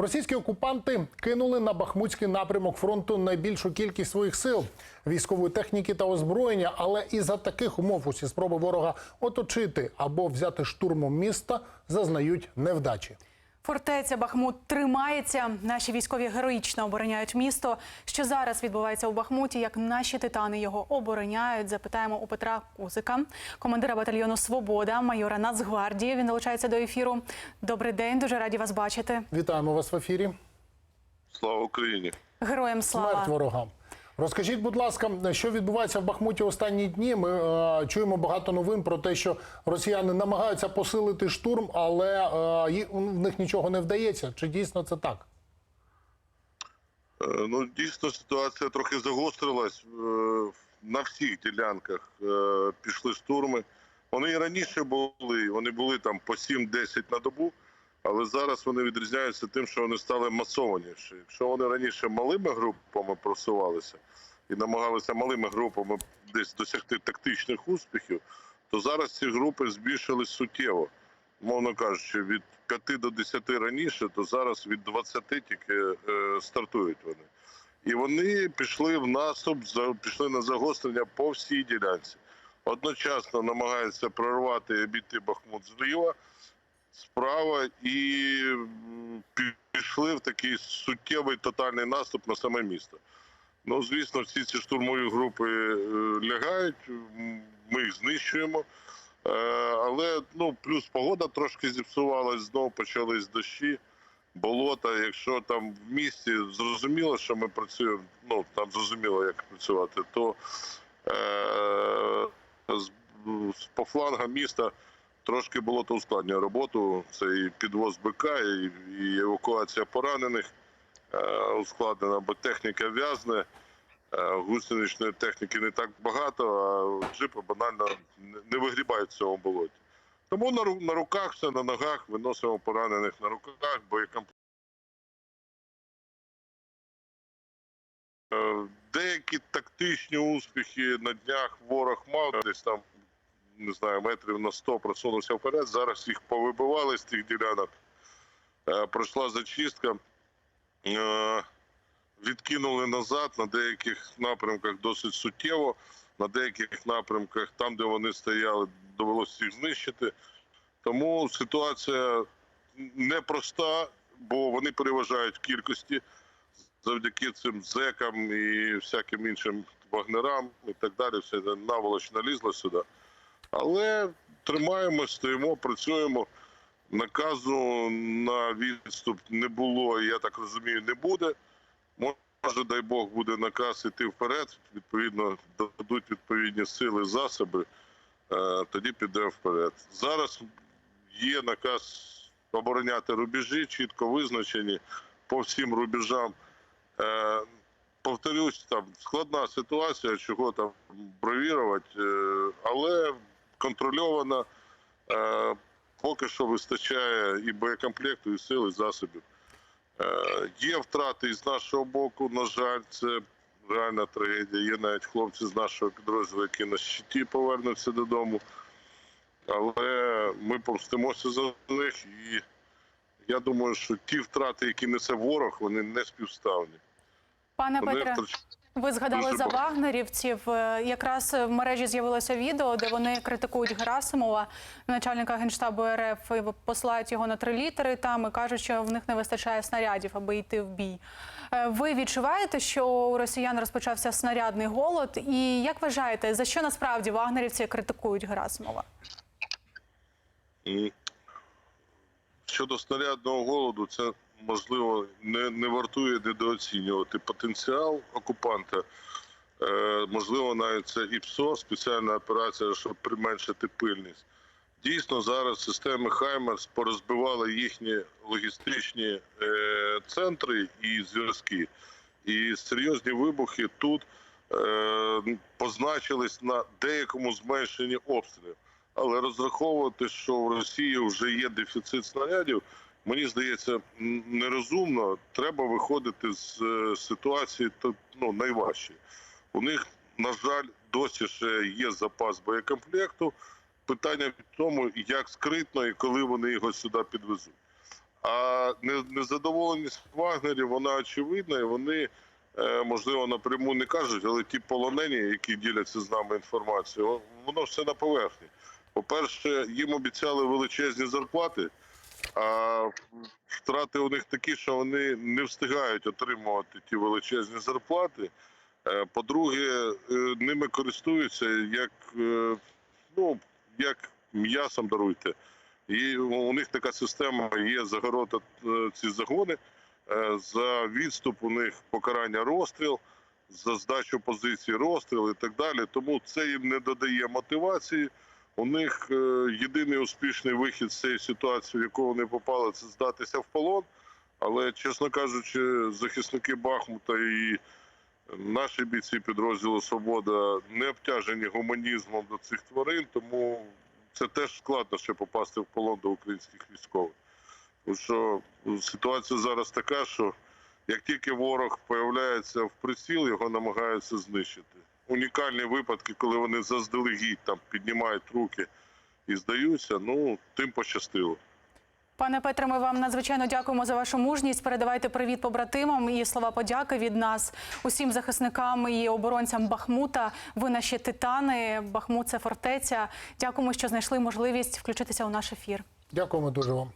Російські окупанти кинули на Бахмутський напрямок фронту найбільшу кількість своїх сил, військової техніки та озброєння. Але і за таких умов усі спроби ворога оточити або взяти штурмом міста зазнають невдачі. Фортеця Бахмут тримається. Наші військові героїчно обороняють місто. Що зараз відбувається у Бахмуті? Як наші титани його обороняють? Запитаємо у Петра Кузика, командира батальйону Свобода, майора Нацгвардії. Він долучається до ефіру. Добрий день, дуже раді вас бачити. Вітаємо вас в ефірі. Слава Україні! Героям Смерть слава. ворогам. Розкажіть, будь ласка, що відбувається в Бахмуті останні дні? Ми е, чуємо багато новин про те, що росіяни намагаються посилити штурм, але е, в них нічого не вдається. Чи дійсно це так? Е, Ну дійсно ситуація трохи загострилась Е, на всіх ділянках. е, Пішли штурми. Вони і раніше були, вони були там по 7-10 на добу, але зараз вони відрізняються тим, що вони стали масованіші. Якщо вони раніше малими групами просувалися і намагалися малими групами десь досягти тактичних успіхів, то зараз ці групи збільшились суттєво. Мовно кажучи, від 5 до 10 раніше, то зараз від 20 тільки е, стартують вони. І вони пішли в наступ, пішли на загострення по всій ділянці. Одночасно намагаються прорвати і обійти Бахмут зліва, справа, і пішли в такий суттєвий тотальний наступ на саме місто. Ну, звісно, всі ці штурмові групи е, лягають, ми їх знищуємо. Е, Але ну, плюс погода трошки зіпсувалась, знову почались дощі, болота. Якщо там в місті зрозуміло, що ми працюємо, ну там зрозуміло, як працювати, то е, по флангам міста трошки болото ускладнює роботу. Це і підвоз БК, і, і евакуація поранених е, ускладнена, бо техніка в'язне. Е, Гусеничної техніки не так багато, а джипи банально не- вигрібають в цьому болоті. Тому на, на руках все, на ногах виносимо поранених на руках, боєкомплект. Деякі тактичні успіхи на днях ворог мав десь там, не знаю, метрів на 100 просунувся вперед. Зараз їх повибивали з тих ділянок. Е, Пройшла зачистка. Е, відкинули назад на деяких напрямках досить суттєво. На деяких напрямках, там, де вони стояли, довелося їх знищити. Тому ситуація непроста, бо вони переважають в кількості завдяки цим зекам і всяким іншим вагнерам і так далі. Все наволоч налізла сюди. Але тримаємось, стоїмо, працюємо. Наказу на відступ не було, я так розумію, не буде. Може, дай Бог, буде наказ іти вперед. Відповідно, дадуть відповідні сили, засоби, е, тоді піде вперед. Зараз є наказ обороняти рубежі, чітко визначені по всім рубежам. Е, Повторюсь, там складна ситуація, чого там бравірувати, е, але контрольована. Е, Поки що вистачає і боєкомплекту, і сил, і засобів. Е, Є втрати із нашого боку, на жаль, це реальна трагедія. Є навіть хлопці з нашого підрозділу, які на щиті повернуться додому. Але ми помстимося за них, і я думаю, що ті втрати, які несе ворог, вони не співставні. Пане Петре, втрач- ви згадали за вагнерівців. Е, Якраз в мережі з'явилося відео, де вони критикують Герасимова, начальника генштабу РФ, і посилають його на три літери там і кажуть, що в них не вистачає снарядів, аби йти в бій. Е, Ви відчуваєте, що у росіян розпочався снарядний голод? І як вважаєте, за що насправді вагнерівці критикують Герасимова? Щодо снарядного голоду, це можливо не, не вартує недооцінювати потенціал окупанта. Е, можливо, навіть це ІПСО, спеціальна операція, щоб применшити пильність. Дійсно, зараз системи Хаймерс порозбивали їхні логістичні е, центри і зв'язки. І серйозні вибухи тут е, позначились на деякому зменшенні обстрілів. Але розраховувати, що в Росії вже є дефіцит снарядів, мені здається, нерозумно. Треба виходити з е, ситуації ну, найважчої. У них, на жаль, досі ще є запас боєкомплекту. Питання в тому, як скритно і коли вони його сюди підвезуть. А незадоволеність Вагнерів, вона очевидна, і вони, е, можливо, напряму не кажуть, але ті полонені, які діляться з нами інформацією, воно все на поверхні. По-перше, їм обіцяли величезні зарплати, а втрати у них такі, що вони не встигають отримувати ті величезні зарплати. Е, По-друге, е, ними користуються як, е, ну, як м'ясом даруйте. І у них така система є загорота е, ці загони. За відступ у них покарання розстріл, за здачу позиції розстріл і так далі. Тому це їм не додає мотивації. У них е, єдиний успішний вихід з цієї ситуації, в яку вони попали, це здатися в полон. Але, чесно кажучи, захисники Бахмута і наші бійці підрозділу Свобода не обтяжені гуманізмом до цих тварин, тому це теж складно ще попасти в полон до українських військових. Тому що ситуація зараз така, що як тільки ворог появляється в приціл, його намагаються знищити. Унікальні випадки, коли вони заздалегідь там піднімають руки і здаються, ну тим пощастило. Пане Петре, ми вам надзвичайно дякуємо за вашу мужність. Передавайте привіт побратимам і слова подяки від нас усім захисникам і оборонцям Бахмута. Ви наші титани. Бахмут це фортеця. Дякуємо, що знайшли можливість включитися у наш ефір. Дякуємо дуже вам.